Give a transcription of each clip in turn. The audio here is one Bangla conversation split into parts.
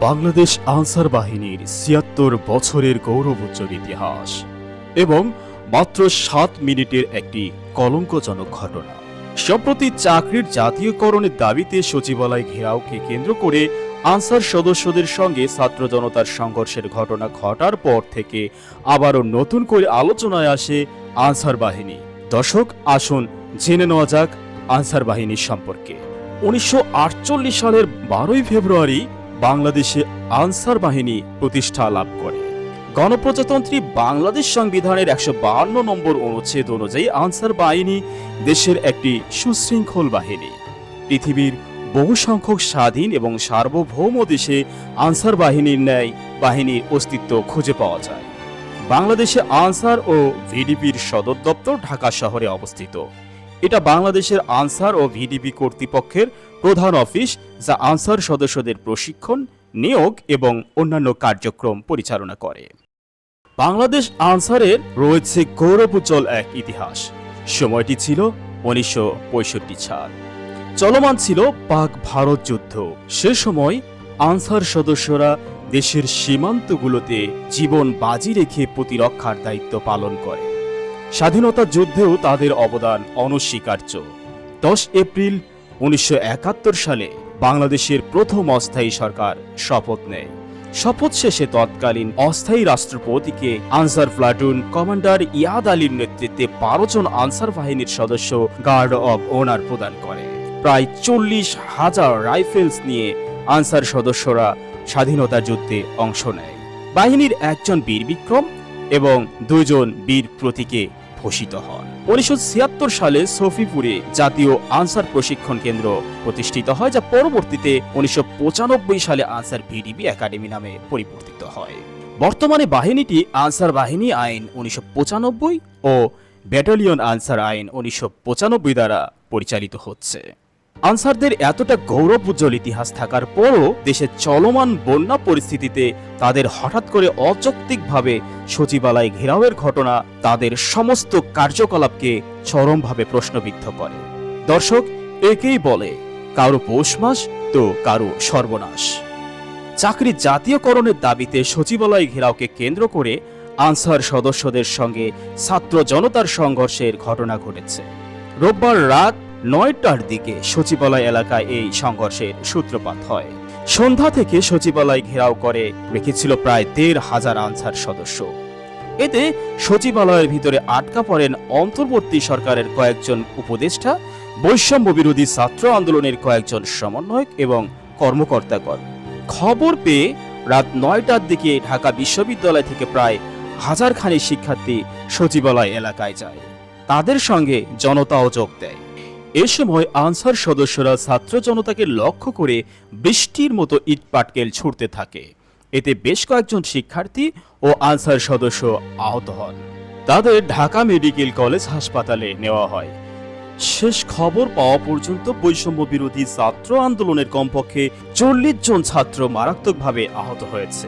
বাংলাদেশ আনসার বাহিনীর ছিয়াত্তর বছরের গৌরবোজ্জ্বল ইতিহাস এবং মাত্র সাত মিনিটের একটি কলঙ্কজনক ঘটনা। সম্প্রতি চাকরির জাতীয়করণের দাবিতে সচিবালয় ঘেরাওকে কেন্দ্র করে আনসার সদস্যদের সঙ্গে ছাত্র জনতার সংঘর্ষের ঘটনা ঘটার পর থেকে আবারও নতুন করে আলোচনায় আসে আনসার বাহিনী। দর্শক, আসুন জেনে নেওয়া যাক আনসার বাহিনীর সম্পর্কে। উনিশশো আটচল্লিশ সালের বারোই ফেব্রুয়ারি বাংলাদেশে আনসার বাহিনী প্রতিষ্ঠা লাভ করে। গণপ্রজাতন্ত্রী বাংলাদেশ সংবিধানের একশো বাহান্ন নম্বর অনুচ্ছেদ অনুযায়ী আনসার বাহিনী দেশের একটি সুশৃঙ্খল বাহিনী। পৃথিবীর বহু সংখ্যক স্বাধীন এবং সার্বভৌম দেশে আনসার বাহিনীর ন্যায় বাহিনীর অস্তিত্ব খুঁজে পাওয়া যায়। বাংলাদেশে আনসার ও ভিডিপির সদর দপ্তর ঢাকা শহরে অবস্থিত। এটা বাংলাদেশের আনসার ও ভিডিপি কর্তৃপক্ষের প্রধান অফিস, যা আনসার সদস্যদের প্রশিক্ষণ, নিয়োগ এবং অন্যান্য কার্যক্রম পরিচালনা করে। বাংলাদেশ আনসারের রয়েছে গৌরবোজ্জ্বল এক ইতিহাস। সময়টি ছিল উনিশশো পঁয়ষট্টি সাল। চলমান ছিল পাক ভারত যুদ্ধ। সে সময় আনসার সদস্যরা দেশের সীমান্তগুলোতে জীবন বাজি রেখে প্রতিরক্ষার দায়িত্ব পালন করে। স্বাধীনতা যুদ্ধেও তাদের অবদান অনস্বীকার্য। দশ এপ্রিল উনিশশো একাত্তর সালে বাংলাদেশের প্রথম অস্থায়ী সরকার শপথ নেয়। শপথ শেষে তৎকালীন অস্থায়ী রাষ্ট্রপতিকে আনসার প্লাটুন কমান্ডার ইয়াদ আলীর নেতৃত্বে বারো জন আনসার বাহিনীর সদস্য গার্ড অব ওনার প্রদান করে। প্রায় চল্লিশ হাজার রাইফেলস নিয়ে আনসার সদস্যরা স্বাধীনতা যুদ্ধে অংশ নেয়। বাহিনীর একজন বীর বিক্রম এবং দুইজন বীর প্রতীকে ভূষিত হন। উনিশশো সালে সফিপুরে জাতীয় আনসার প্রশিক্ষণ কেন্দ্র প্রতিষ্ঠিত হয়, যা পরবর্তীতে উনিশশো পঁচানব্বই সালে আনসার ভিডিবি একাডেমি নামে পরিবর্তিত হয়। বর্তমানে বাহিনীটি আনসার বাহিনী আইন উনিশশো পঁচানব্বই ও ব্যাটালিয়ন আনসার আইন উনিশশো পঁচানব্বই দ্বারা পরিচালিত হচ্ছে। আনসারদের এতটা গৌরবোজ্জ্বল ইতিহাস থাকার পরও দেশের চলমান বন্যা পরিস্থিতিতে তাদের হঠাৎ করে অযৌক্তিকভাবে সচিবালয় ঘেরাওয়ের ঘটনা তাদের সমস্ত কার্যকলাপকে চরমভাবে প্রশ্নবিদ্ধ করে। দর্শক, একেই বলে, কারও পৌষ মাস তো কারও সর্বনাশ। চাকরি জাতীয়করণের দাবিতে সচিবালয় ঘেরাওকে কেন্দ্র করে আনসার সদস্যদের সঙ্গে ছাত্র জনতার সংঘর্ষের ঘটনা ঘটেছে। রোববার রাত নয়টার দিকে সচিবালয় এলাকায় এই সংঘর্ষের সূত্রপাত হয়। সন্ধ্যা থেকে সচিবালয় ঘেরাও করে রেখেছিল প্রায় দেড় হাজার আনসার সদস্য। এতে সচিবালয়ের ভিতরে আটকা পড়েন অন্তর্বর্তী সরকারের কয়েকজন উপদেষ্টা, বৈষম্য বিরোধী ছাত্র আন্দোলনের কয়েকজন সমন্বয়ক এবং কর্মকর্তাগণ। খবর পেয়ে রাত নয়টার দিকে ঢাকা বিশ্ববিদ্যালয় থেকে প্রায় হাজারখানি শিক্ষার্থী সচিবালয় এলাকায় যায়। তাদের সঙ্গে জনতাও যোগ দেয়। এ সময় আনসার সদস্যরা ছাত্র জনতাকে লক্ষ্য করে বৃষ্টির মতো ইট পাটকেল ছুটতে থাকে। এতে বেশ কয়েকজন শিক্ষার্থী ও আনসার সদস্য আহত হন। তাদের ঢাকা মেডিকেল কলেজ হাসপাতালে নেওয়া হয়। শেষ খবর পাওয়া পর্যন্ত বৈষম্য বিরোধী ছাত্র আন্দোলনের কমপক্ষে চল্লিশ জন ছাত্র মারাত্মকভাবে আহত হয়েছে।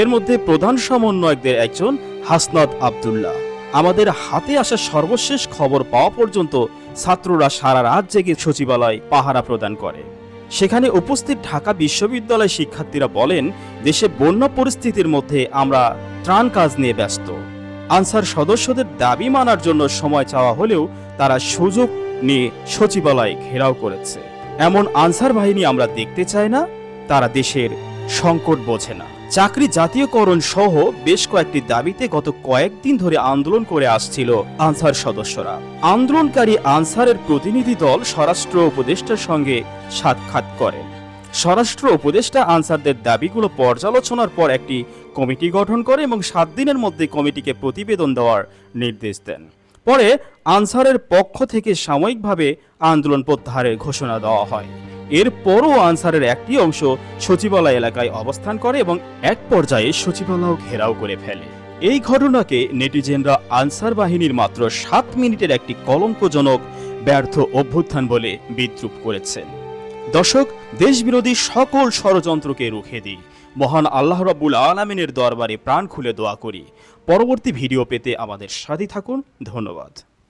এর মধ্যে প্রধান সমন্বয়কদের একজন হাসনাত আব্দুল্লাহ। আমাদের হাতে আসা সর্বশেষ খবর পাওয়া পর্যন্ত ছাত্ররা সারা রাত জেগে সচিবালয় পাহারা প্রদান করে। সেখানে উপস্থিত ঢাকা বিশ্ববিদ্যালয় শিক্ষার্থীরা বলেন, দেশে বন্যা পরিস্থিতির মধ্যে আমরা ত্রাণ কাজ নিয়ে ব্যস্ত। আনসার সদস্যদের দাবি মানার জন্য সময় চাওয়া হলেও তারা সুযোগ নিয়ে সচিবালয় ঘেরাও করেছে। এমন আনসার বাহিনী আমরা দেখতে চাই না, তারা দেশের সংকট বোঝে না। চাকরি জাতীয়করণ সহ বেশ কয়েকটি দাবিতে গত কয়েকদিন ধরে আন্দোলন করে আসছিল আনসার সদস্যরা। আন্দোলনকারী আনসারের প্রতিনিধি দল স্বরাষ্ট্র উপদেষ্টার সঙ্গে সাক্ষাৎ করেন। স্বরাষ্ট্র উপদেষ্টা আনসারদের দাবিগুলো পর্যালোচনার পর একটি কমিটি গঠন করে এবং সাত দিনের মধ্যে কমিটিকে প্রতিবেদন দেওয়ার নির্দেশ দেন। পরে আনসারের পক্ষ থেকে সাময়িকভাবে আন্দোলন প্রত্যাহারের ঘোষণা দেওয়া হয়। এরপরও আনসারের একটি অংশ সচিবালয় এলাকায় অবস্থান করে এবং এক পর্যায়ে সচিবালয় ঘেরাও করে ফেলে। এই ঘটনাকে নেটিজেনরা আনসার বাহিনীর মাত্র সাত মিনিটের একটি কলঙ্কজনক ব্যর্থ অভ্যুত্থান বলে বিদ্রুপ করেছেন দর্শক, দেশবিরোধী সকল ষড়যন্ত্রকে রুখে দিই। মহান আল্লাহ রাব্বুল আলমিনের দরবারে প্রাণ খুলে দোয়া করি। পরবর্তী ভিডিও পেতে আমাদের সাথে থাকুন। ধন্যবাদ।